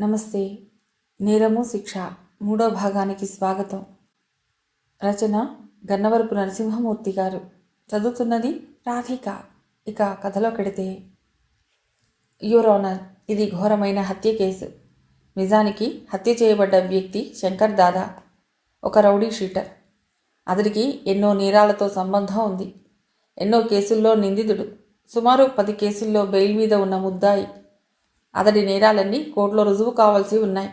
నమస్తే. నేరము శిక్ష. మూడో భాగానికి స్వాగతం. రచన గన్నవరపు నరసింహమూర్తి గారు. చదువుతున్నది రాధిక. ఇక కథలో కడితే. యువర్ ఆనర్ ఇది ఘోరమైన హత్య కేసు. నిజానికి హత్య చేయబడ్డ వ్యక్తి శంకర్ దాదా. ఒక రౌడీ షీటర్. అతడికి ఎన్నో నేరాలతో సంబంధం ఉంది. ఎన్నో కేసుల్లో నిందితుడు. సుమారు పది కేసుల్లో బెయిల్ మీద ఉన్న ముద్దాయి. అతడి నేరాలన్నీ కోర్టులో రుజువు కావాల్సి ఉన్నాయి.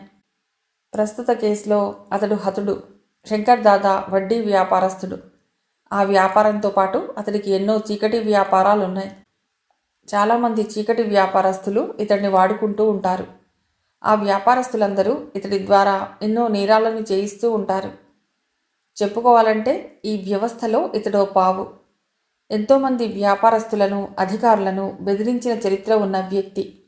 ప్రస్తుత కేసులో అతడు హతుడు శంకర్ దాదా వడ్డీ వ్యాపారస్తుడు. ఆ వ్యాపారంతో పాటు అతడికి ఎన్నో చీకటి వ్యాపారాలు ఉన్నాయి చాలామంది చీకటి వ్యాపారస్తులు ఇతడిని వాడుకుంటూ ఉంటారు. ఆ వ్యాపారస్తులందరూ ఇతడి ద్వారా ఎన్నో నేరాలను చేయిస్తూ ఉంటారు. చెప్పుకోవాలంటే ఈ వ్యవస్థలో ఇతడో పావు. ఎంతోమంది వ్యాపారస్తులను అధికారులను బెదిరించిన చరిత్ర ఉన్న వ్యక్తి.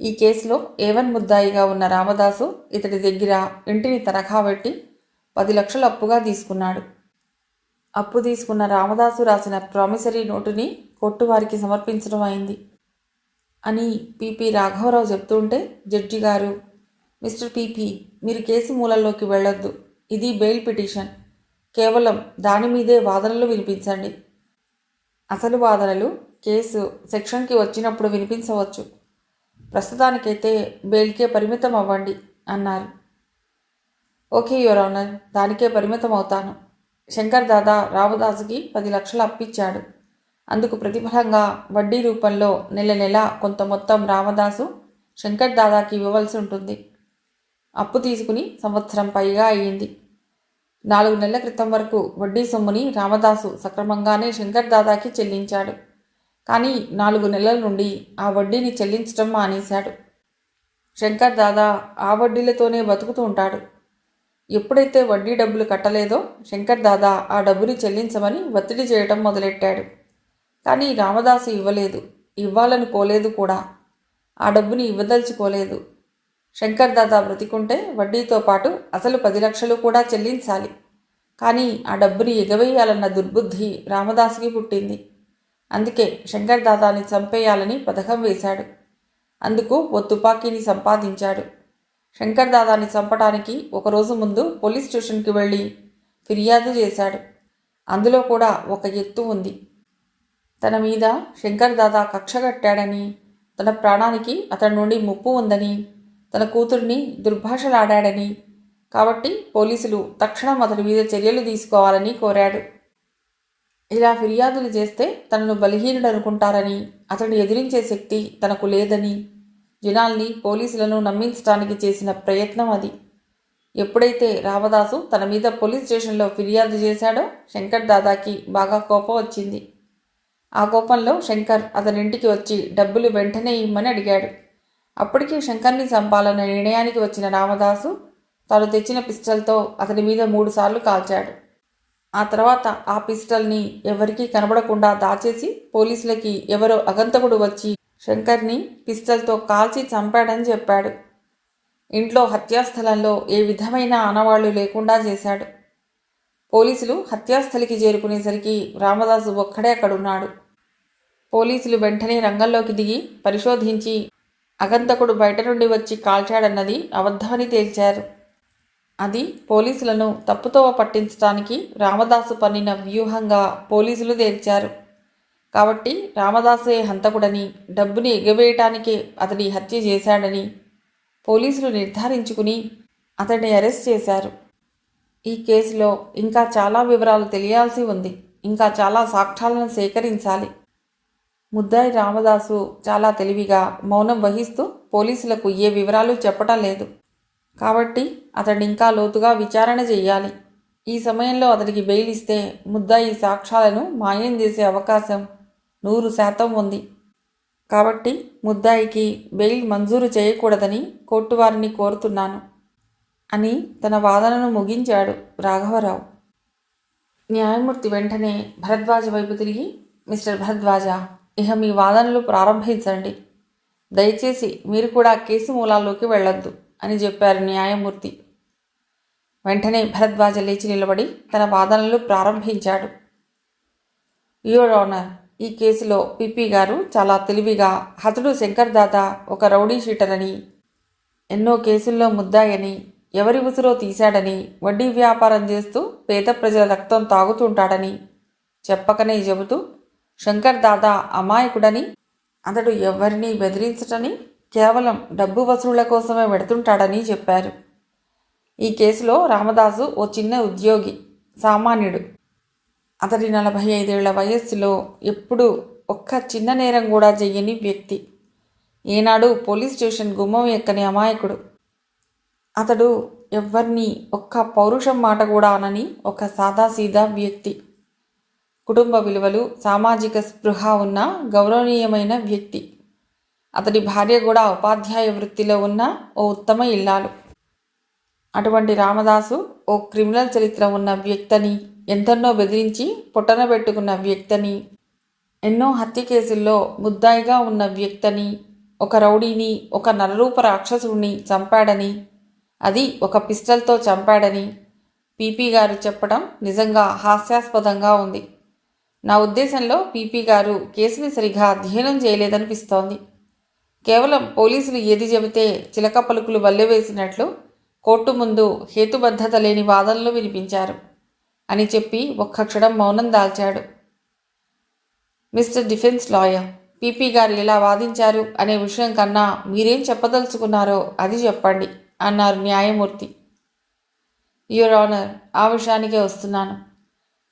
ఈ కేసులో ఏవన్ ముద్దాయిగా ఉన్న రామదాసు ఇతడి దగ్గర ఇంటిని తనఖా పెట్టి పది లక్షలు అప్పుగా తీసుకున్నాడు. అప్పు తీసుకున్న రామదాసు రాసిన ప్రామిసరీ నోటుని కొట్టువారికి సమర్పించడం అయింది. అని పిపి రాఘవరావు చెప్తుంటే జడ్జి గారు మిస్టర్ పిపి మీరు కేసు మూలల్లోకి వెళ్ళొద్దు. ఇది బెయిల్ పిటిషన్. కేవలం దాని మీదే వాదనలు వినిపించండి. అసలు వాదనలు కేసు సెక్షన్కి వచ్చినప్పుడు వినిపించవచ్చు. ప్రస్తుతానికైతే బెయిల్కే పరిమితం అవ్వండి అన్నారు. ఓకే యువర్ ఆనర్ దానికే పరిమితం అవుతాను. శంకర్ దాదా రామదాసుకి పది లక్షలు అప్పిచ్చాడు. అందుకు ప్రతిఫలంగా వడ్డీ రూపంలో నెల నెల కొంత మొత్తం రామదాసు శంకర్ దాదాకి ఇవ్వవలసి ఉంటుంది. అప్పు తీసుకుని సంవత్సరం పైగా అయ్యింది. నాలుగు నెలల క్రితం వరకు వడ్డీ సొమ్ముని రామదాసు సక్రమంగానే శంకర్ దాదాకి చెల్లించాడు. కానీ నాలుగు నెలల నుండి ఆ వడ్డీని చెల్లించడం మానేశాడు. శంకర్ దాదా ఆ వడ్డీలతోనే బతుకుతూ ఉంటాడు. ఎప్పుడైతే వడ్డీ డబ్బులు కట్టలేదో శంకర్ దాదా ఆ డబ్బుని చెల్లించమని ఒత్తిడి చేయటం మొదలెట్టాడు. కానీ రామదాసు ఇవ్వలేదు. ఇవ్వాలని కోలేదు కూడా. ఆ డబ్బుని ఇవ్వదలుచుకోలేదు. శంకర్ దాదా బ్రతికుంటే వడ్డీతో పాటు అసలు పది లక్షలు కూడా చెల్లించాలి. కానీ ఆ డబ్బుని ఎగవేయాలన్న దుర్బుద్ధి రామదాసుకి పుట్టింది. అందుకే శంకర్ దాదాని చంపేయాలని పథకం వేశాడు. అందుకు ఓ తుపాకీని సంపాదించాడు. శంకర్ దాదాని చంపడానికి ఒకరోజు ముందు పోలీస్ స్టేషన్కి వెళ్ళి ఫిర్యాదు చేశాడు. అందులో కూడా ఒక ఎత్తు ఉంది. తన మీద శంకర్ దాదా కక్ష కట్టాడని తన ప్రాణానికి అతని నుండి ముప్పు ఉందని తన కూతుర్ని దుర్భాషలాడాడని కాబట్టి పోలీసులు తక్షణం అతని మీద చర్యలు తీసుకోవాలని కోరాడు. ఇలా ఫిర్యాదులు చేస్తే తనను బలహీనుడు అనుకుంటారని అతడు ఎదిరించే శక్తి తనకు లేదని జనాల్ని పోలీసులను నమ్మించడానికి చేసిన ప్రయత్నం అది. ఎప్పుడైతే రామదాసు తన మీద పోలీస్ స్టేషన్లో ఫిర్యాదు చేశాడో శంకర్ దాదాకి బాగా కోపం వచ్చింది. ఆ కోపంలో శంకర్ అతనింటికి వచ్చి డబ్బులు వెంటనే ఇమ్మని అడిగాడు. అప్పటికే శంకర్ని చంపాలన్న నిర్ణయానికి వచ్చిన రామదాసు తాను తెచ్చిన పిస్టల్తో అతని మీద మూడుసార్లు కాల్చాడు. ఆ తర్వాత ఆ పిస్టల్ని ఎవరికీ కనబడకుండా దాచేసి పోలీసులకి ఎవరో అగంతకుడు వచ్చి శంకర్ని పిస్టల్తో కాల్చి చంపాడని చెప్పాడు. ఇంట్లో హత్యాస్థలంలో ఏ విధమైన ఆనవాళ్ళు లేకుండా చేశాడు. పోలీసులు హత్యాస్థలికి చేరుకునేసరికి రామదాసు ఒక్కడే అక్కడున్నాడు. పోలీసులు వెంటనే రంగంలోకి దిగి పరిశోధించి అగంతకుడు బయట నుండి వచ్చి కాల్చాడన్నది అబద్ధమని తేల్చారు. అది పోలీసులను తప్పుతోవ పట్టించడానికి రామదాసు పన్నిన వ్యూహంగా పోలీసులు తేల్చారు. కాబట్టి రామదాసే హంతకుడని డబ్బుని ఎగవేయటానికే అతడి హత్య చేశాడని పోలీసులు నిర్ధారించుకుని అతడిని అరెస్ట్ చేశారు. ఈ కేసులో ఇంకా చాలా వివరాలు తెలియాల్సి ఉంది. ఇంకా చాలా సాక్ష్యాలను సేకరించాలి. ముద్దాయి రామదాసు చాలా తెలివిగా మౌనం వహిస్తూ పోలీసులకు ఏ వివరాలు చెప్పటం లేదు. కాబట్టి అతడి ఇంకా లోతుగా విచారణ చేయాలి. ఈ సమయంలో అతడికి బెయిల్ ఇస్తే ముద్దాయి సాక్ష్యాలను మాయం చేసే అవకాశం నూరు శాతం ఉంది. కాబట్టి ముద్దాయికి బెయిల్ మంజూరు చేయకూడదని కోర్టు వారిని కోరుతున్నాను అని తన వాదనను ముగించాడు రాఘవరావు. న్యాయమూర్తి వెంటనే భరద్వాజ వైపు తిరిగి మిస్టర్ భరద్వాజ ఇహ మీ వాదనలు ప్రారంభించండి. దయచేసి మీరు కూడా కేసు మూలాల్లోకి వెళ్ళొద్దు. అని చెప్పారు న్యాయమూర్తి. వెంటనే భరద్వాజ లేచి నిలబడి తన వాదనలు ప్రారంభించాడు. యువర్ ఆనర్ ఈ కేసులో పిపి గారు చాలా తెలివిగా హతుడు శంకర్ దాత ఒక రౌడీ షీటర్ అని ఎన్నో కేసుల్లో ముద్దాయని ఎవరి ఉసురో తీశాడని వడ్డీ వ్యాపారం చేస్తూ పేద ప్రజల రక్తం తాగుతుంటాడని చెప్పకనే చెబుతూ శంకర్ దాదా అమాయకుడని అతడు ఎవరిని బెదిరించటని కేవలం డబ్బు వసూళ్ళ కోసమే పెడుతుంటాడని చెప్పారు. ఈ కేసులో రామదాసు ఓ చిన్న ఉద్యోగి సామాన్యుడు. అతడి నలభై ఐదేళ్ళ వయస్సులో ఎప్పుడూ ఒక్క చిన్న నేరం కూడా చెయ్యని వ్యక్తి. ఏనాడు పోలీస్ స్టేషన్ గుమ్మం ఎక్కని అమాయకుడు. అతడు ఎవరిని ఒక్క పౌరుషం మాట కూడా అనని ఒక సాదాసీదా వ్యక్తి. కుటుంబ విలువలు సామాజిక స్పృహ ఉన్న గౌరవనీయమైన వ్యక్తి. అతడి భార్య కూడా ఉపాధ్యాయ వృత్తిలో ఉన్న ఓ ఉత్తమ ఇల్లాలు. అటువంటి రామదాసు ఓ క్రిమినల్ చరిత్ర ఉన్న వ్యక్తని ఎంతెన్నో బెదిరించి పొట్టన పెట్టుకున్న వ్యక్తని ఎన్నో హత్య కేసుల్లో ముద్దాయిగా ఉన్న వ్యక్తని ఒక రౌడీని ఒక నరరూప రాక్షసుడిని చంపాడని అది ఒక పిస్టల్తో చంపాడని పీపీ గారు చెప్పడం నిజంగా హాస్యాస్పదంగా ఉంది. నా ఉద్దేశంలో పీపీ గారు కేసుని సరిగా అధ్యయనం చేయలేదనిపిస్తోంది. కేవలం పోలీసులు ఏది చెబితే చిలక పలుకులు వల్లెవేసినట్లు కోర్టు ముందు హేతుబద్ధత లేని వాదనలు వినిపించారు అని చెప్పి ఒక్క క్షణం మౌనం దాల్చాడు. మిస్టర్ డిఫెన్స్ లాయర్ పీపీ గారు ఎలా వాదించారు అనే విషయం కన్నా మీరేం చెప్పదలుచుకున్నారో అది చెప్పండి అన్నారు న్యాయమూర్తి. యువర్ ఆనర్ ఆ విషయానికే వస్తున్నాను.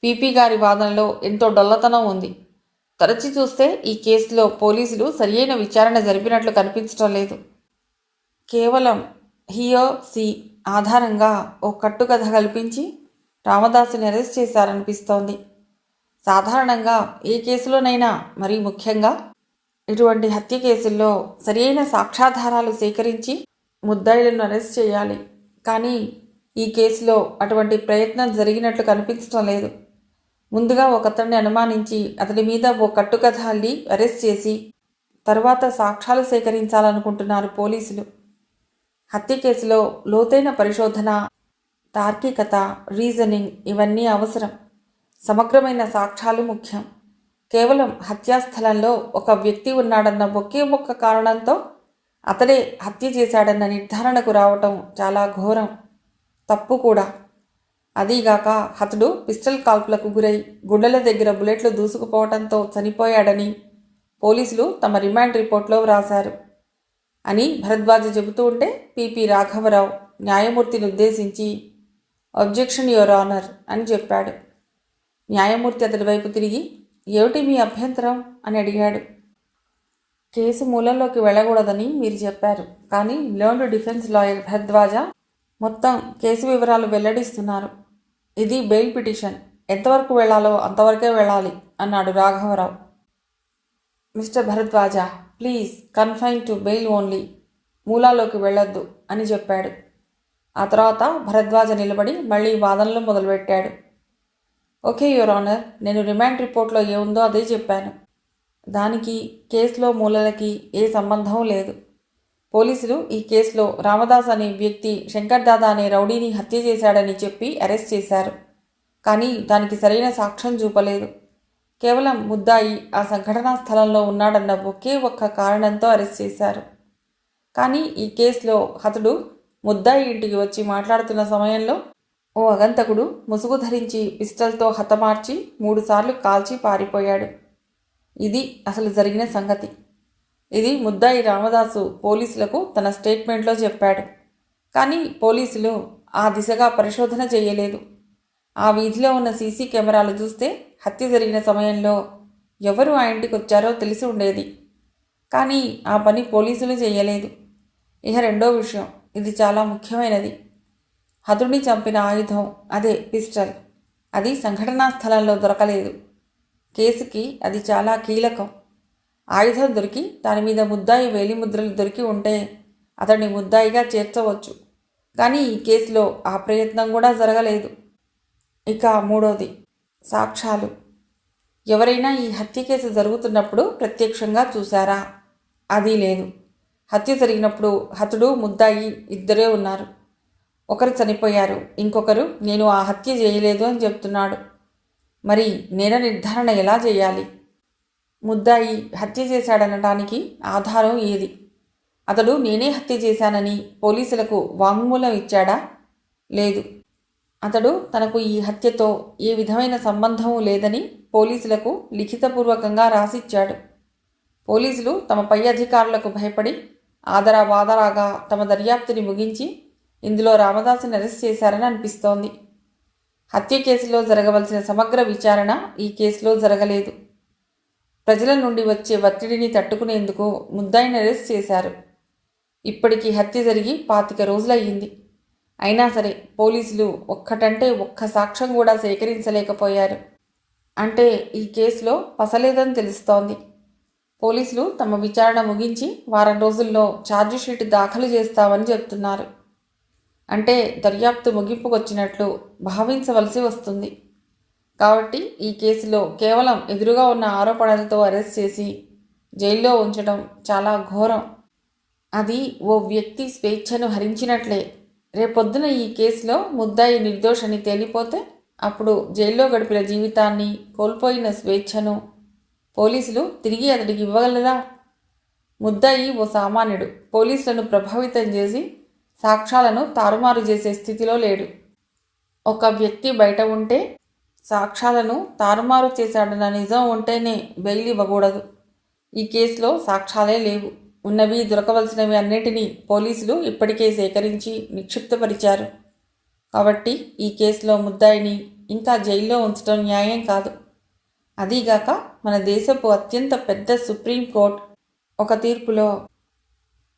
పీపీ గారి వాదనలో ఎంతో డొల్లతనం ఉంది. తరచి చూస్తే ఈ కేసులో పోలీసులు సరియైన విచారణ జరిపినట్లు కనిపించడం లేదు. కేవలం హియో సి ఆధారంగా ఓ కట్టుకథ కల్పించి రామదాసుని అరెస్ట్ చేశారనిపిస్తోంది. సాధారణంగా ఏ కేసులోనైనా మరీ ముఖ్యంగా ఇటువంటి హత్య కేసుల్లో సరియైన సాక్ష్యాధారాలు సేకరించి ముద్దాయిలను అరెస్ట్ చేయాలి. కానీ ఈ కేసులో అటువంటి ప్రయత్నం జరిగినట్లు కనిపించడం లేదు. ముందుగా ఒకతన్ని అనుమానించి అతడి మీద ఓ కట్టుకథ అల్లి అరెస్ట్ చేసి తర్వాత సాక్ష్యాలు సేకరించాలనుకుంటున్నారు పోలీసులు. హత్య కేసులో లోతైన పరిశోధన తార్కికత రీజనింగ్ ఇవన్నీ అవసరం. సమగ్రమైన సాక్ష్యాలు ముఖ్యం. కేవలం హత్యాస్థలంలో ఒక వ్యక్తి ఉన్నాడన్న ఒకే ఒక్క కారణంతో అతడే హత్య చేశాడన్న నిర్ధారణకు రావటం చాలా ఘోరం. తప్పు కూడా. అదీగాక అతడు పిస్టల్ కాల్పులకు గురై గుండెల దగ్గర బుల్లెట్లు దూసుకుపోవడంతో చనిపోయాడని పోలీసులు తమ రిమాండ్ రిపోర్ట్లో వ్రాశారు అని భరద్వాజ చెబుతూ ఉంటే పిపి రాఘవరావు న్యాయమూర్తిని ఉద్దేశించి అబ్జెక్షన్ యువర్ ఆనర్ అని చెప్పాడు. న్యాయమూర్తి అతడి వైపు తిరిగి ఏమిటి మీ అభ్యంతరం? అని అడిగాడు. కేసు మూలంలోకి వెళ్ళకూడదని మీరు చెప్పారు కానీ లర్న్డ్ డిఫెన్స్ లాయర్ భరద్వాజ మొత్తం కేసు వివరాలు వెల్లడిస్తున్నారు. ఇది బెయిల్ పిటిషన్. ఎంతవరకు వెళ్ళాలో అంతవరకే వెళ్ళాలి అన్నాడు రాఘవరావు. Mister Bharadwaj please confine to bail only. మూలాలోకి వెళ్ళొద్దు అని చెప్పాడు. ఆ తర్వాత భరద్వాజ నిలబడి మళ్ళీ వాదనలు మొదలుపెట్టాడు. ఓకే యువర్ ఆనర్ నేను రిమాండ్ రిపోర్ట్లో ఏముందో అదే చెప్పాను. దానికి కేసులో మూలలకి ఏ సంబంధం లేదు. పోలీసులు ఈ కేసులో రామదాస్ అనే వ్యక్తి శంకర్ దాదా అనే రౌడీని హత్య చేశాడని చెప్పి అరెస్ట్ చేశారు. కానీ దానికి సరైన సాక్ష్యం చూపలేదు. కేవలం ముద్దాయి ఆ సంఘటనా స్థలంలో ఉన్నాడన్న ఒకే ఒక్క కారణంతో అరెస్ట్ చేశారు. కానీ ఈ కేసులో అతడు ముద్దాయి ఇంటికి వచ్చి మాట్లాడుతున్న సమయంలో ఓ అగంతకుడు ముసుగు ధరించి పిస్టల్తో హతమార్చి మూడుసార్లు కాల్చి పారిపోయాడు. ఇది అసలు జరిగిన సంగతి. ఇది ముద్దాయి రామదాసు పోలీసులకు తన స్టేట్మెంట్లో చెప్పాడు. కానీ పోలీసులు ఆ దిశగా పరిశోధన చేయలేదు. ఆ వీధిలో ఉన్న సీసీ కెమెరాలు చూస్తే హత్య జరిగిన సమయంలో ఎవరు ఆ ఇంటికి వచ్చారో తెలిసి ఉండేది. కానీ ఆ పని పోలీసులు చేయలేదు. ఇక రెండో విషయం. ఇది చాలా ముఖ్యమైనది. హతుడిని చంపిన ఆయుధం అదే పిస్టల్. అది సంఘటనా స్థలంలో దొరకలేదు. కేసుకి అది చాలా కీలకం. ఆయుధం దొరికి దాని మీద ముద్దాయి వేలిముద్రలు దొరికి ఉంటే అతన్ని ముద్దాయిగా చేర్చవచ్చు. కానీ ఈ కేసులో ఆ ప్రయత్నం కూడా జరగలేదు. ఇక మూడోది సాక్ష్యాలు. ఎవరైనా ఈ హత్య కేసు జరుగుతున్నప్పుడు ప్రత్యక్షంగా చూశారా? అది లేదు. హత్య జరిగినప్పుడు హతుడు ముద్దాయి ఇద్దరే ఉన్నారు. ఒకరు చనిపోయారు ఇంకొకరు నేను ఆ హత్య చేయలేదు అని చెప్తున్నాడు. మరి నేను నిర్ధారణ ఎలా చేయాలి? ముద్దాయి హత్య చేశాడనటానికి ఆధారం ఏది? అతడు నేనే హత్య చేశానని పోలీసులకు వాంగ్మూలం ఇచ్చాడా? లేదు. అతడు తనకు ఈ హత్యతో ఏ విధమైన సంబంధం లేదని పోలీసులకు లిఖితపూర్వకంగా రాసిచ్చాడు. పోలీసులు తమ పై అధికారులకు భయపడి ఆదరా బాదరాగా తమ దర్యాప్తుని ముగించి ఇందులో రామదాసుని అరెస్ట్ చేశారని అనిపిస్తోంది. హత్య కేసులో జరగవలసిన సమగ్ర విచారణ ఈ కేసులో జరగలేదు. ప్రజల నుండి వచ్చే ఒత్తిడిని తట్టుకునేందుకు ముద్దాయిని అరెస్ట్ చేశారు. ఇప్పటికీ హత్య జరిగి పాతిక రోజులయ్యింది. అయినా సరే పోలీసులు ఒక్కటంటే ఒక్క సాక్ష్యం కూడా సేకరించలేకపోయారు. అంటే ఈ కేసులో పసలేదని తెలుస్తోంది. పోలీసులు తమ విచారణ ముగించి వారం రోజుల్లో ఛార్జిషీట్ దాఖలు చేస్తామని చెప్తున్నారు. అంటే దర్యాప్తు ముగింపుకొచ్చినట్లు భావించవలసి వస్తుంది. కాబట్టి ఈ కేసులో కేవలం ఎదురుగా ఉన్న ఆరోపణలతో అరెస్ట్ చేసి జైల్లో ఉంచడం చాలా ఘోరం. అది ఓ వ్యక్తి స్వేచ్ఛను హరించినట్లే. రేపొద్దున ఈ కేసులో ముద్దాయి నిర్దోషని తేలిపోతే అప్పుడు జైల్లో గడిపిన జీవితాన్ని కోల్పోయిన స్వేచ్ఛను పోలీసులు తిరిగి అతడికి ఇవ్వగలరా? ముద్దాయి ఓ సామాన్యుడు. పోలీసులను ప్రభావితం చేసి సాక్ష్యాలను తారుమారు చేసే స్థితిలో లేడు. ఒక వ్యక్తి బయట ఉంటే సాక్ష్యాలను తారుమారు చేశాడన్న నిజం ఉంటేనే బెయిల్ ఇవ్వకూడదు. ఈ కేసులో సాక్ష్యాలే లేవు. ఉన్నవి దొరకవలసినవి అన్నిటినీ పోలీసులు ఇప్పటికే సేకరించి నిక్షిప్తపరిచారు. కాబట్టి ఈ కేసులో ముద్దాయిని ఇంకా జైల్లో ఉంచడం న్యాయం కాదు. అదీగాక మన దేశపు అత్యంత పెద్ద సుప్రీంకోర్టు ఒక తీర్పులో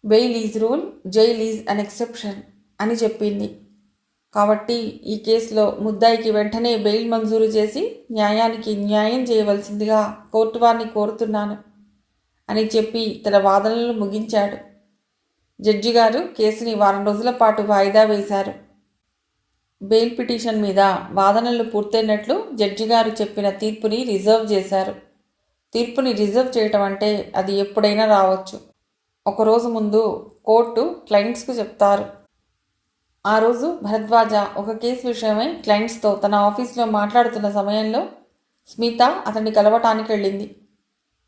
bail is rule jail is an exception అని చెప్పింది. కాబట్టి ఈ కేసులో ముద్దాయికి వెంటనే బెయిల్ మంజూరు చేసి న్యాయానికి న్యాయం చేయవలసిందిగా కోర్టు వారిని కోరుతున్నాను అని చెప్పి తన వాదనలు ముగించాడు. జడ్జి గారు కేసుని వారం రోజుల పాటు వాయిదా వేశారు. బెయిల్ పిటిషన్ మీద వాదనలు పూర్తయినట్లు జడ్జి గారు చెప్పిన తీర్పుని రిజర్వ్ చేశారు. తీర్పుని రిజర్వ్ చేయటం అంటే అది ఎప్పుడైనా రావచ్చు. ఒకరోజు ముందు కోర్టు క్లయింట్స్కు చెప్తారు. ఆ రోజు భరద్వాజ ఒక కేసు విషయమై క్లయింట్స్తో తన ఆఫీస్లో మాట్లాడుతున్న సమయంలో స్మిత అతన్ని కలవటానికి వెళ్ళింది.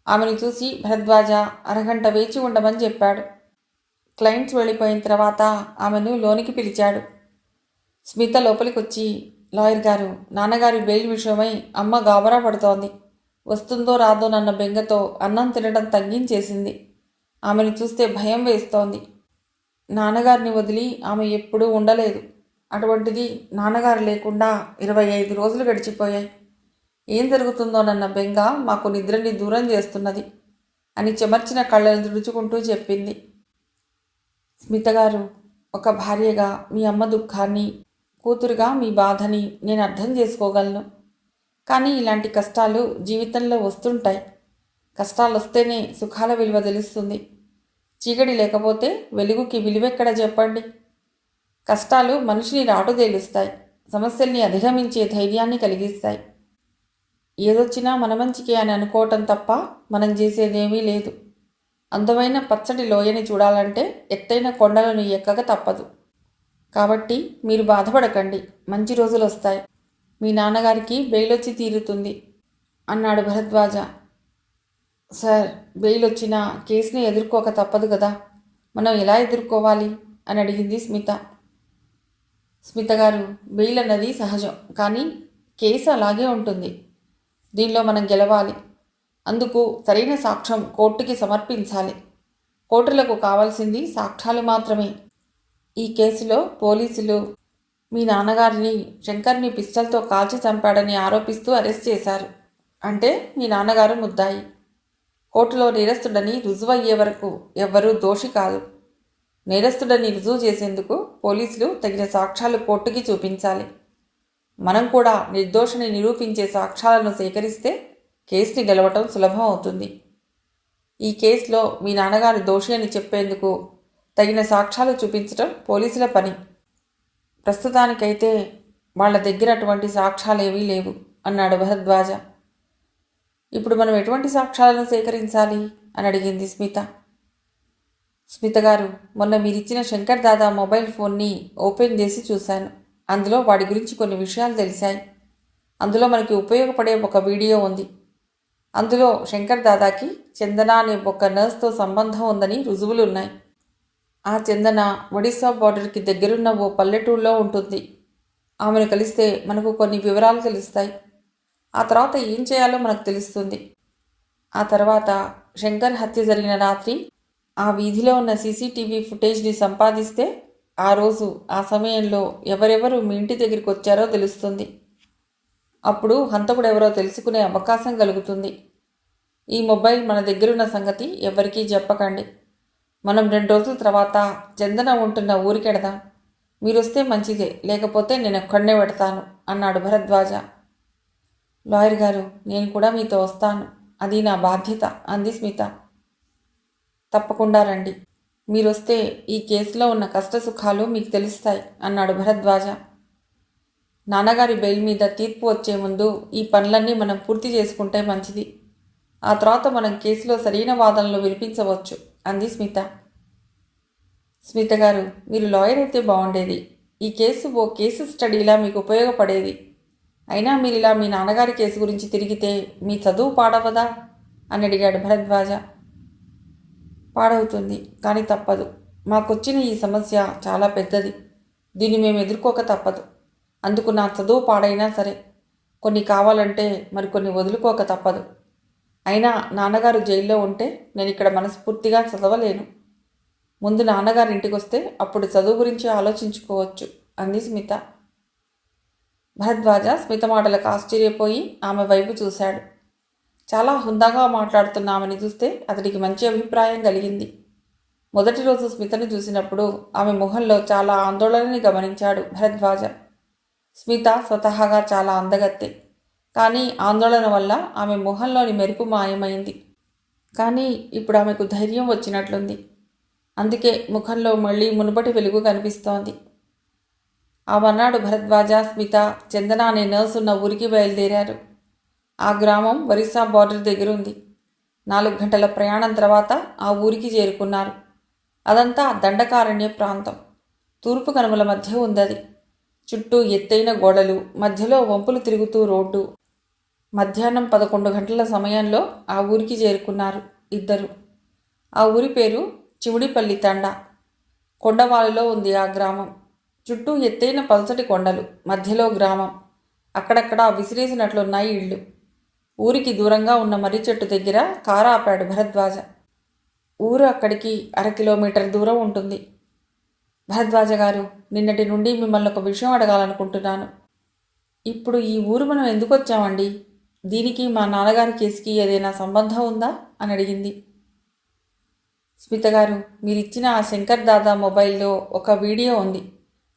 ఆమెను చూసి భరద్వాజ అరగంట వేచి ఉండమని చెప్పాడు. క్లయింట్స్ వెళ్ళిపోయిన తర్వాత ఆమెను లోనికి పిలిచాడు. స్మిత లోపలికి వచ్చి లాయర్ గారు నాన్నగారి బెయిల్ విషయమై అమ్మ గాబరా పడుతోంది. వస్తుందో రాదో నన్న బెంగతో అన్నం తినడం తగ్గించేసింది. ఆమెను చూస్తే భయం వేస్తోంది. నాన్నగారిని వదిలి ఆమె ఎప్పుడూ ఉండలేదు. అటువంటిది నాన్నగారు లేకుండా ఇరవై ఐదు రోజులు గడిచిపోయాయి. ఏం జరుగుతుందోనన్న బెంగ మాకు నిద్రని దూరం చేస్తున్నది అని చెమర్చిన కళ్ళను తుడుచుకుంటూ చెప్పింది. స్మిత గారు ఒక భార్యగా మీ అమ్మ దుఃఖాన్ని కూతురుగా మీ బాధని నేను అర్థం చేసుకోగలను. కానీ ఇలాంటి కష్టాలు జీవితంలో వస్తుంటాయి. కష్టాలు వస్తేనే సుఖాల విలువ తెలుస్తుంది. చీకటి లేకపోతే వెలుగుకి విలువెక్కడ చెప్పండి? కష్టాలు మనిషిని రాటుదేలుస్తాయి సమస్యల్ని అధిగమించే ధైర్యాన్ని కలిగిస్తాయి. ఏదొచ్చినా మన మంచికే అని అనుకోవటం తప్ప మనం చేసేదేమీ లేదు. అందమైన పచ్చటి లోయని చూడాలంటే ఎత్తైన కొండలను ఎక్కక తప్పదు. కాబట్టి మీరు బాధపడకండి మంచి రోజులు వస్తాయి మీ నాన్నగారికి బెయిలొచ్చి తీరుతుంది అన్నాడు భరద్వాజ. సార్ బెయిల్ వచ్చినా కేసుని ఎదుర్కోక తప్పదు కదా మనం ఎలా ఎదుర్కోవాలి? అని అడిగింది స్మిత. స్మిత గారు బెయిల్ అన్నది సహజం కానీ కేసు అలాగే ఉంటుంది. దీనిలో మనం గెలవాలి. అందుకు సరైన సాక్ష్యం కోర్టుకి సమర్పించాలి. కోర్టులకు కావాల్సింది సాక్ష్యాలు మాత్రమే. ఈ కేసులో పోలీసులు మీ నాన్నగారిని శంకర్ని పిస్టల్తో కాల్చి చంపాడని ఆరోపిస్తూ అరెస్ట్ చేశారు. అంటే మీ నాన్నగారు ముద్దాయి. కోర్టులో నేరస్తుడని రుజువయ్యే వరకు ఎవ్వరూ దోషి కాదు. నేరస్తుడని రుజువు చేసేందుకు పోలీసులు తగిన సాక్ష్యాలు కోర్టుకి చూపించాలి. మనం కూడా నిర్దోషిని నిరూపించే సాక్ష్యాలను సేకరిస్తే కేసుని గెలవటం సులభం అవుతుంది. ఈ కేసులో మీ నాన్నగారి దోషి అని చెప్పేందుకు తగిన సాక్ష్యాలు చూపించటం పోలీసుల పని. ప్రస్తుతానికైతే వాళ్ళ దగ్గర అటువంటి సాక్ష్యాలేవీ లేవు అన్నాడు భరద్వాజ. ఇప్పుడు మనం ఎటువంటి సాక్ష్యాలను సేకరించాలి? అని అడిగింది స్మిత. స్మిత గారు మొన్న మీరిచ్చిన శంకర్ దాదా మొబైల్ ఫోన్ని ఓపెన్ చేసి చూశాను. అందులో వాడి గురించి కొన్ని విషయాలు తెలిసాయి అందులో మనకి ఉపయోగపడే ఒక వీడియో ఉంది. అందులో శంకర్ దాదాకి చందన అనే ఒక నర్స్తో సంబంధం ఉందని రుజువులు ఉన్నాయి. ఆ చందన ఒడిశా బార్డర్కి దగ్గరున్న ఓ పల్లెటూరులో ఉంటుంది. ఆమెను కలిస్తే మనకు కొన్ని వివరాలు తెలుస్తాయి. ఆ తర్వాత ఏం చేయాలో మనకు తెలుస్తుంది. ఆ తర్వాత శంకర్ హత్య జరిగిన రాత్రి ఆ వీధిలో ఉన్న సీసీటీవీ ఫుటేజ్ని సంపాదిస్తే ఆ రోజు ఆ సమయంలో ఎవరెవరు మీ ఇంటి దగ్గరికి వచ్చారో తెలుస్తుంది. అప్పుడు హంతకుడు ఎవరో తెలుసుకునే అవకాశం కలుగుతుంది. ఈ మొబైల్ మన దగ్గరున్న సంగతి ఎవరికీ చెప్పకండి. మనం రెండు రోజుల తర్వాత చందన ఉంటున్న ఊరికెడదాం. మీరొస్తే మంచిదే లేకపోతే నేను ఒక్కడనే పెడతాను అన్నాడు భరద్వాజ. లాయర్ గారు నేను కూడా మీతో వస్తాను. అది నా బాధ్యత అంది స్మిత. తప్పకుండా రండి. మీరొస్తే ఈ కేసులో ఉన్న కష్టసుఖాలు మీకు తెలుస్తాయి అన్నాడు భరద్వాజ. నాన్నగారి బెయిల్ మీద తీర్పు వచ్చే ముందు ఈ పనులన్నీ మనం పూర్తి చేసుకుంటే మంచిది. ఆ తర్వాత మనం కేసులో సరైన వాదనలు వినిపించవచ్చు అంది స్మిత. స్మిత గారు మీరు లాయర్ అయితే బాగుండేది. ఈ కేసు ఓ కేసు స్టడీలా మీకు ఉపయోగపడేది. అయినా మీరు ఇలా మీ నాన్నగారి కేసు గురించి తిరిగితే మీ చదువు పాడవదా? అని అడిగాడు భరద్వాజ. పాడవుతుంది కానీ తప్పదు. మాకొచ్చిన ఈ సమస్య చాలా పెద్దది. దీన్ని మేము ఎదుర్కోక తప్పదు. అందుకు నా చదువు పాడైనా సరే కొన్ని కావాలంటే మరికొన్ని వదులుకోక తప్పదు. అయినా నాన్నగారు జైల్లో ఉంటే నేను ఇక్కడ మనస్ఫూర్తిగా చదవలేను. ముందు నాన్నగారి ఇంటికి వస్తే అప్పుడు చదువు గురించి ఆలోచించుకోవచ్చు అంది స్మిత. భరద్వాజ స్మిత మాటలకు ఆశ్చర్యపోయి ఆమె వైపు చూశాడు. చాలా హుందాగా మాట్లాడుతున్నామని చూస్తే అతడికి మంచి అభిప్రాయం కలిగింది. మొదటి రోజు స్మితను చూసినప్పుడు ఆమె ముఖంలో చాలా ఆందోళనని గమనించాడు భరద్వాజ. స్మిత స్వతహాగా చాలా అందగత్తే. కానీ ఆందోళన వల్ల ఆమె ముఖంలోని మెరుపు మాయమైంది. కానీ ఇప్పుడు ఆమెకు ధైర్యం వచ్చినట్లుంది. అందుకే ముఖంలో మళ్ళీ మునుపటి వెలుగు కనిపిస్తోంది. ఆ మర్నాడు భరద్వాజ స్మిత చందన అనే నర్సు ఉన్న ఊరికి బయలుదేరారు. ఆ గ్రామం ఒరిస్సా బార్డర్ దగ్గర ఉంది. నాలుగు గంటల ప్రయాణం తర్వాత ఆ ఊరికి చేరుకున్నారు. అదంతా దండకారణ్య ప్రాంతం. తూర్పు కనుమల మధ్య ఉందది. చుట్టూ ఎత్తైన గోడలు మధ్యలో వంపులు తిరుగుతూ రోడ్డు. మధ్యాహ్నం పదకొండు గంటల సమయంలో ఆ ఊరికి చేరుకున్నారు ఇద్దరు. ఆ ఊరి పేరు చివుడిపల్లి తండ. కొండవాలులో ఉంది ఆ గ్రామం. చుట్టూ ఎత్తైన పల్సటి కొండలు మధ్యలో గ్రామం. అక్కడక్కడ విసిరేసినట్లున్నాయి ఇళ్ళు. ఊరికి దూరంగా ఉన్న మర్రి చెట్టు దగ్గర కారు ఆపాడు భరద్వాజ. ఊరు అక్కడికి అర కిలోమీటర్ దూరం ఉంటుంది. భరద్వాజ గారు నిన్నటి నుండి మిమ్మల్ని ఒక విషయం అడగాలనుకుంటున్నాను. ఇప్పుడు ఈ ఊరు మనం ఎందుకు వచ్చామండి? దీనికి మా నాన్నగారి కేసుకి ఏదైనా సంబంధం ఉందా? అని అడిగింది. స్మిత గారు మీరిచ్చిన ఆ శంకర్ దాదా మొబైల్లో ఒక వీడియో ఉంది.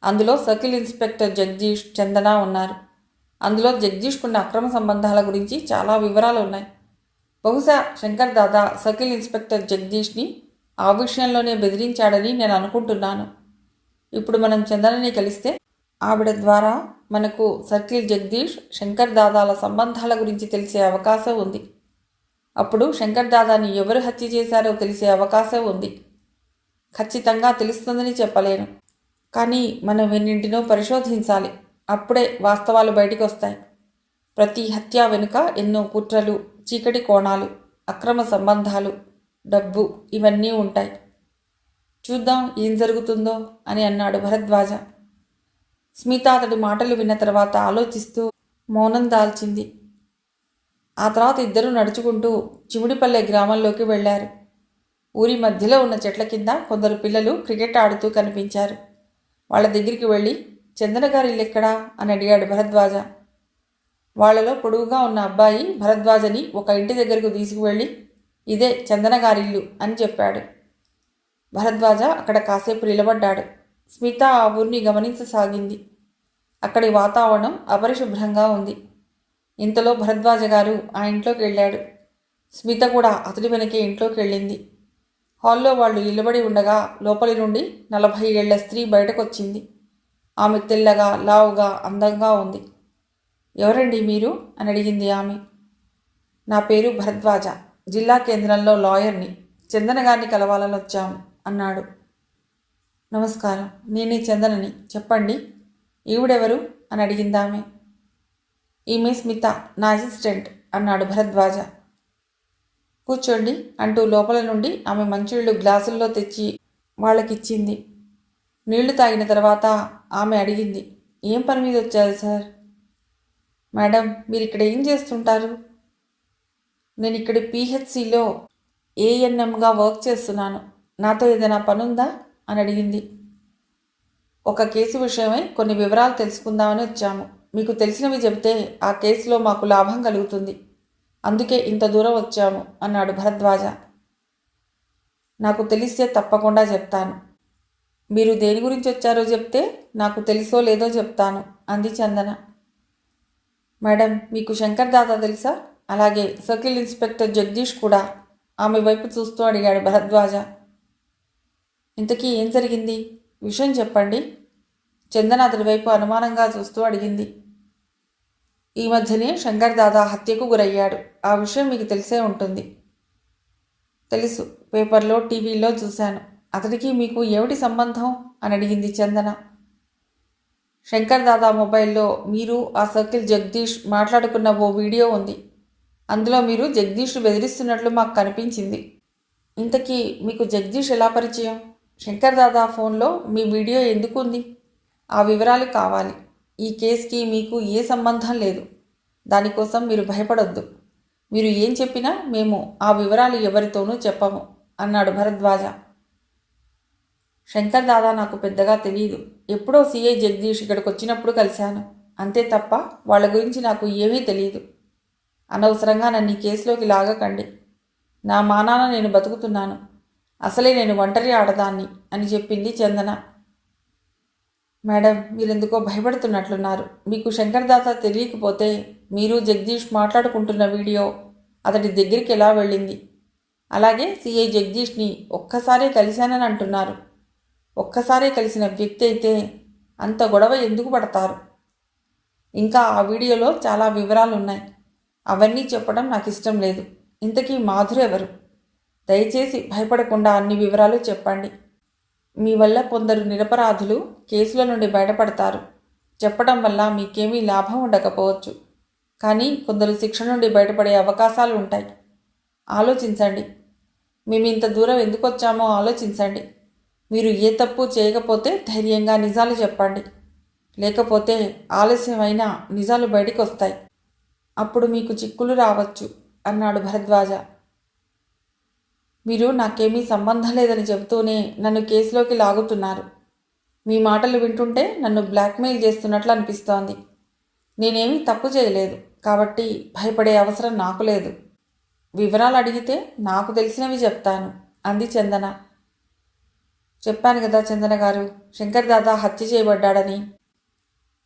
అందులో సర్కిల్ ఇన్స్పెక్టర్ జగదీష్ చందన ఉన్నారు. అందులో జగదీష్కున్న అక్రమ సంబంధాల గురించి చాలా వివరాలు ఉన్నాయి. బహుశా శంకర్ దాదా సర్కిల్ ఇన్స్పెక్టర్ జగదీష్ని ఆ విషయంలోనే బెదిరించాడని నేను అనుకుంటున్నాను. ఇప్పుడు మనం చందనని కలిస్తే ఆవిడ ద్వారా మనకు సర్కిల్ జగదీష్ శంకర్ దాదాల సంబంధాల గురించి తెలిసే అవకాశం ఉంది. అప్పుడు శంకర్ దాదాని ఎవరు హత్య చేశారో తెలిసే అవకాశం ఉంది. ఖచ్చితంగా తెలుస్తుందని చెప్పలేను. కానీ మనం ఎన్నింటినో పరిశోధించాలి. అప్పుడే వాస్తవాలు బయటికి వస్తాయి. ప్రతి హత్య వెనుక ఎన్నో కుట్రలు చీకటి కోణాలు అక్రమ సంబంధాలు డబ్బు ఇవన్నీ ఉంటాయి. చూద్దాం ఏం జరుగుతుందో అని అన్నాడు భరద్వాజ. స్మిత అతడి మాటలు విన్న తర్వాత ఆలోచిస్తూ మౌనం దాల్చింది. ఆ తర్వాత ఇద్దరూ నడుచుకుంటూ చిముడిపల్లె గ్రామంలోకి వెళ్ళారు. ఊరి మధ్యలో ఉన్న చెట్ల కింద కొందరు పిల్లలు క్రికెట్ ఆడుతూ కనిపించారు. వాళ్ళ దగ్గరికి వెళ్ళి చందన గారి ఇల్లు ఎక్కడా? అని అడిగాడు భరద్వాజ. వాళ్ళలో పొడుగుగా ఉన్న అబ్బాయి భరద్వాజని ఒక ఇంటి దగ్గరకు తీసుకువెళ్ళి ఇదే చందన గారిల్లు అని చెప్పాడు. భరద్వాజ అక్కడ కాసేపు నిలబడ్డాడు. స్మిత ఆ ఊరిని గమనించసాగింది. అక్కడి వాతావరణం అపరిశుభ్రంగా ఉంది. ఇంతలో భరద్వాజ గారు ఆ ఇంట్లోకి వెళ్ళాడు. స్మిత కూడా అతడి వెనకే ఇంట్లోకి వెళ్ళింది. హాల్లో వాళ్ళు నిలబడి ఉండగా లోపలి నుండి నలభై ఏళ్ళ స్త్రీ బయటకొచ్చింది. ఆమె తెల్లగా లావుగా అందంగా ఉంది. ఎవరండి మీరు? అని అడిగింది ఆమె. నా పేరు భరద్వాజ. జిల్లా కేంద్రంలో లాయర్ని. చందన గారిని కలవాలని వచ్చాము అన్నాడు. నమస్కారం. నేనే చందనని. చెప్పండి. ఈవిడెవరు? అని అడిగింది ఆమె. ఈమె స్మిత నా అసిస్టెంట్ అన్నాడు భరద్వాజ. కూర్చోండి అంటూ లోపల నుండి ఆమె మంచినీళ్ళు గ్లాసుల్లో తెచ్చి వాళ్ళకిచ్చింది. నీళ్ళు తాగిన తర్వాత ఆమె అడిగింది ఏం పని మీద వచ్చారు సార్? మేడం మీరు ఇక్కడ ఏం చేస్తుంటారు? నేను ఇక్కడ పిహెచ్సిలో ఏఎన్ఎంగా వర్క్ చేస్తున్నాను. నాతో ఏదైనా పనుందా? అని అడిగింది. ఒక కేసు విషయమై కొన్ని వివరాలు తెలుసుకుందామని వచ్చాము. మీకు తెలిసినవి చెబితే ఆ కేసులో మాకు లాభం కలుగుతుంది. అందుకే ఇంత దూరం వచ్చాము అన్నాడు భరద్వాజ. నాకు తెలిస్తే తప్పకుండా చెప్తాను. మీరు దేని గురించి వచ్చారో చెప్తే నాకు తెలుసో లేదో చెప్తాను అంది చందన. మేడం మీకు శంకర్ దాదా తెలుసా? అలాగే సర్కిల్ ఇన్స్పెక్టర్ జగదీష్ కూడా ఆమె వైపు చూస్తూ అడిగాడు భరద్వాజ. ఇంతకీ ఏం జరిగింది? విషయం చెప్పండి. చందన అతడి వైపు అనుమానంగా చూస్తూ అడిగింది. ఈ మధ్యనే శంకర్ దాదా హత్యకు గురయ్యాడు. ఆ విషయం మీకు తెలిసే ఉంటుంది. తెలుసు. పేపర్లో టీవీలో చూశాను. అతడికి మీకు ఏమిటి సంబంధం? అని అడిగింది చందన. శంకర్ దాదా మొబైల్లో మీరు ఆ సర్కిల్ జగదీష్ మాట్లాడుకున్న ఓ వీడియో ఉంది. అందులో మీరు జగదీష్ బెదిరిస్తున్నట్లు మాకు కనిపించింది. ఇంతకీ మీకు జగదీష్ ఎలా పరిచయం? శంకర్ దాదా ఫోన్లో మీ వీడియో ఎందుకు ఉంది? ఆ వివరాలు కావాలి. ఈ కేసుకి మీకు ఏ సంబంధం లేదు. దానికోసం మీరు భయపడొద్దు. మీరు ఏం చెప్పినా మేము ఆ వివరాలు ఎవరితోనూ చెప్పము అన్నాడు భరద్వాజ. శంకర్ దాదా నాకు పెద్దగా తెలియదు ఎప్పుడో సిఐ జగదీష్ ఇక్కడికి వచ్చినప్పుడు కలిశాను. అంతే తప్ప వాళ్ళ గురించి నాకు ఏమీ తెలియదు అనవసరంగా నన్ను ఈ కేసులోకి లాగకండి. నా మానాన నేను బతుకుతున్నాను. అసలే నేను ఒంటరి ఆడదాన్ని అని చెప్పింది చందన. మేడం మీరెందుకో భయపడుతున్నట్లున్నారు. మీకు శంకర్ దాత తెలియకపోతే మీరు జగదీష్ మాట్లాడుకుంటున్న వీడియో అతడి దగ్గరికి ఎలా వెళ్ళింది? అలాగే సిఐ జగదీష్ని ఒక్కసారే కలిశానని అంటున్నారు. ఒక్కసారే కలిసిన వ్యక్తి అయితే అంత గొడవ ఎందుకు పడతారు? ఇంకా ఆ వీడియోలో చాలా వివరాలు ఉన్నాయి అవన్నీ చెప్పడం నాకు ఇష్టం లేదు. ఇంతకీ మాధురు ఎవరు? దయచేసి భయపడకుండా అన్ని వివరాలు చెప్పండి. మీ వల్ల కొందరు నిరపరాధులు కేసుల నుండి బయటపడతారు. చెప్పడం వల్ల మీకేమీ లాభం ఉండకపోవచ్చు. కానీ కొందరు శిక్ష నుండి బయటపడే అవకాశాలు ఉంటాయి. ఆలోచించండి. మేము ఇంత దూరం ఎందుకు వచ్చామో ఆలోచించండి. మీరు ఏ తప్పు చేయకపోతే ధైర్యంగా నిజాలు చెప్పండి. లేకపోతే ఆలస్యమైన నిజాలు బయటికి వస్తాయి అప్పుడు మీకు చిక్కులు రావచ్చు అన్నాడు భరద్వాజ. మీరు నాకేమీ సంబంధం లేదని చెబుతూనే నన్ను కేసులోకి లాగుతున్నారు. మీ మాటలు వింటుంటే నన్ను బ్లాక్మెయిల్ చేస్తున్నట్లు అనిపిస్తోంది. నేనేమీ తప్పు చేయలేదు. కాబట్టి భయపడే అవసరం నాకు లేదు. వివరాలు అడిగితే నాకు తెలిసినవి చెప్తాను అంది చందన. చెప్పాను కదా చందన గారు శంకర్ దాదా హత్య చేయబడ్డాడని.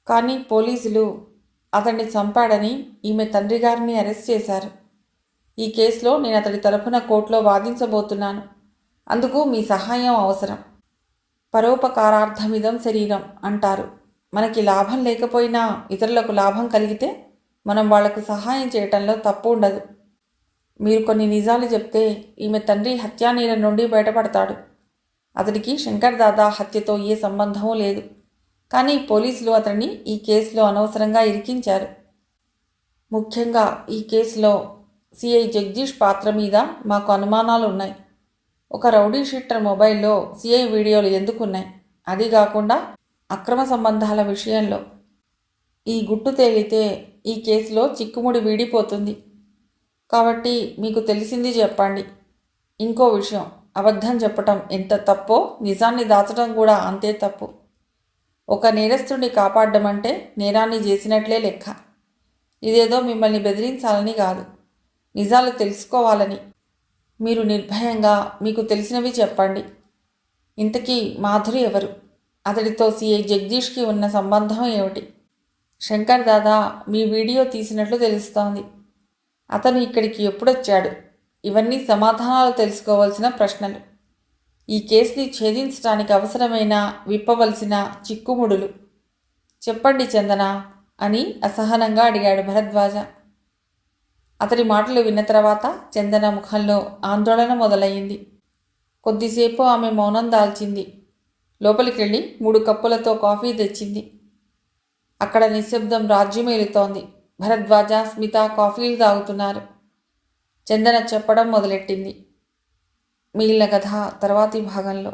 కానీ పోలీసులు అతన్ని చంపాడని ఈమె తండ్రి గారిని అరెస్ట్ చేశారు. ఈ కేసులో నేను అతడి తరఫున కోర్టులో వాదించబోతున్నాను. అందుకు మీ సహాయం అవసరం. పరోపకారార్థమిదం శరీరం అంటారు. మనకి లాభం లేకపోయినా ఇతరులకు లాభం కలిగితే మనం వాళ్ళకు సహాయం చేయటంలో తప్పు ఉండదు. మీరు కొన్ని నిజాలు చెప్తే ఈమె తండ్రి హత్యానీల నుండి బయటపడతాడు. అతడికి శంకర్ దాదా హత్యతో ఏ సంబంధమూ లేదు. కానీ పోలీసులు అతన్ని ఈ కేసులో అనవసరంగా ఇరికించారు. ముఖ్యంగా ఈ కేసులో సిఐ జగదీష్ పాత్ర మీద మాకు అనుమానాలు ఉన్నాయి. ఒక రౌడీ షీటర్ మొబైల్లో సిఐ వీడియోలు ఎందుకున్నాయి? అది కాకుండా అక్రమ సంబంధాల విషయంలో. ఈ గుట్టు తేలితే ఈ కేసులో చిక్కుముడి వీడిపోతుంది. కాబట్టి మీకు తెలిసింది చెప్పండి. ఇంకో విషయం అబద్ధం చెప్పటం ఎంత తప్పో నిజాన్ని దాచడం కూడా అంతే తప్పు. ఒక నేరస్తుడిని కాపాడడం అంటే నేరాన్ని చేసినట్లే లెక్క. ఇదేదో మిమ్మల్ని బెదిరించాలని కాదు. నిజాలు తెలుసుకోవాలని. మీరు నిర్భయంగా మీకు తెలిసినవి చెప్పండి. ఇంతకీ మాధురి ఎవరు? అతడితో సిఐ జగదీష్కి ఉన్న సంబంధం ఏమిటి? శంకర్ దాదా మీ వీడియో తీసినట్లు తెలుస్తోంది. అతను ఇక్కడికి ఎప్పుడొచ్చాడు? ఇవన్నీ సమాధానాలు తెలుసుకోవాల్సిన ప్రశ్నలు. ఈ కేసుని ఛేదించడానికి అవసరమైన విప్పవలసిన చిక్కుముడులు. చెప్పండి చందన అని అసహనంగా అడిగాడు భరద్వాజ. అతడి మాటలు విన్న తర్వాత చందన ముఖంలో ఆందోళన మొదలయ్యింది. కొద్దిసేపు ఆమె మౌనం దాల్చింది. లోపలికి వెళ్ళి మూడు కప్పులతో కాఫీ తెచ్చింది. అక్కడ నిశ్శబ్దం రాజ్యమేలుతోంది భరద్వాజ స్మిత కాఫీలు తాగుతున్నారు. చందన చెప్పడం మొదలెట్టింది. మిగిలిన కథ తర్వాతి భాగంలో.